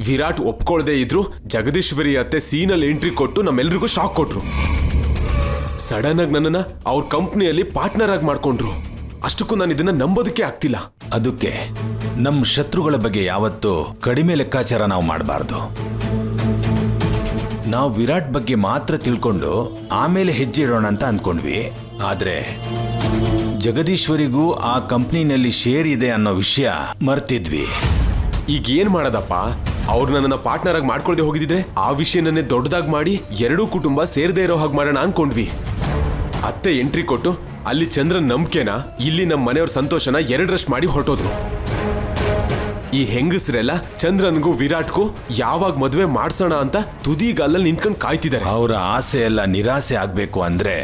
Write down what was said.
ವಿರಾಟ್ ಒಪ್ಕೊಳ್ದೇ ಇದ್ರು ಜಗದೀಶ್ವರಿ ಅತ್ತೆ ಸೀನಲ್ಲಿ ಎಂಟ್ರಿ ಕೊಟ್ಟು ನಮ್ಮೆಲ್ರಿಗೂ ಶಾಕ್ ಕೊಟ್ರು. ಸಡನ್ ಆಗಿ ನನ್ನನ್ನ ಅವ್ರ ಕಂಪ್ನಿಯಲ್ಲಿ ಪಾರ್ಟ್ನರ್ ಆಗಿ ಮಾಡ್ಕೊಂಡ್ರು. ಅಷ್ಟಕ್ಕೂ ನಾನು ಇದನ್ನ ನಂಬೋದಕ್ಕೆ ಆಗ್ತಿಲ್ಲ. ಅದಕ್ಕೆ ನಮ್ಮ ಶತ್ರುಗಳ ಬಗ್ಗೆ ಯಾವತ್ತೂ ಕಡಿಮೆ ಲೆಕ್ಕಾಚಾರ ನಾವು ಮಾಡಬಾರ್ದು. ನಾವು ವಿರಾಟ್ ಬಗ್ಗೆ ಮಾತ್ರ ತಿಳ್ಕೊಂಡು ಆಮೇಲೆ ಹೆಜ್ಜೆ ಇಡೋಣ ಅಂತ ಅಂದ್ಕೊಂಡ್ವಿ. ಆದ್ರೆ ಜಗದೀಶ್ವರಿಗೂ ಆ ಕಂಪ್ನಿನಲ್ಲಿ ಶೇರ್ ಇದೆ ಅನ್ನೋ ವಿಷಯ ಮರ್ತಿದ್ವಿ. ಈಗ ಏನ್ ಮಾಡೋದಪ್ಪ? ಅವ್ರು ನನ್ನನ್ನ ಪಾರ್ಟ್ನರ್ ಆಗಿ ಮಾಡ್ಕೊಳ್ದೆ ಹೋಗಿದ್ರೆ ಆ ವಿಷಯನನ್ನೇ ದೊಡ್ಡದಾಗಿ ಮಾಡಿ ಎರಡೂ ಕುಟುಂಬ ಸೇರದೇ ಇರೋ ಹಾಗೆ ಮಾಡೋಣ ಅನ್ಕೊಂಡ್ವಿ. ಅತ್ತೆ ಎಂಟ್ರಿ ಕೊಟ್ಟು ಅಲ್ಲಿ ಚಂದ್ರನ್ ನಂಬಿಕೆನ ಇಲ್ಲಿ ನಮ್ಮ ಮನೆಯವ್ರ ಸಂತೋಷನ ಎರಡರಷ್ಟು ಮಾಡಿ ಹೊರಟೋದ್ರು. ಈ ಹೆಂಗಸ್ರೆಲ್ಲ ಚಂದ್ರನ್ಗೂ ವಿರಾಟ್ಗೂ ಯಾವಾಗ ಮದುವೆ ಮಾಡ್ಸೋಣ ಅಂತ ತುದಿಗಾಲಲ್ಲಿ ನಿಂತ್ಕೊಂಡು ಕಾಯ್ತಿದ್ದಾರೆ. ಅವರ ಆಸೆ ಎಲ್ಲ ನಿರಾಸೆ ಆಗ್ಬೇಕು ಅಂದ್ರೆ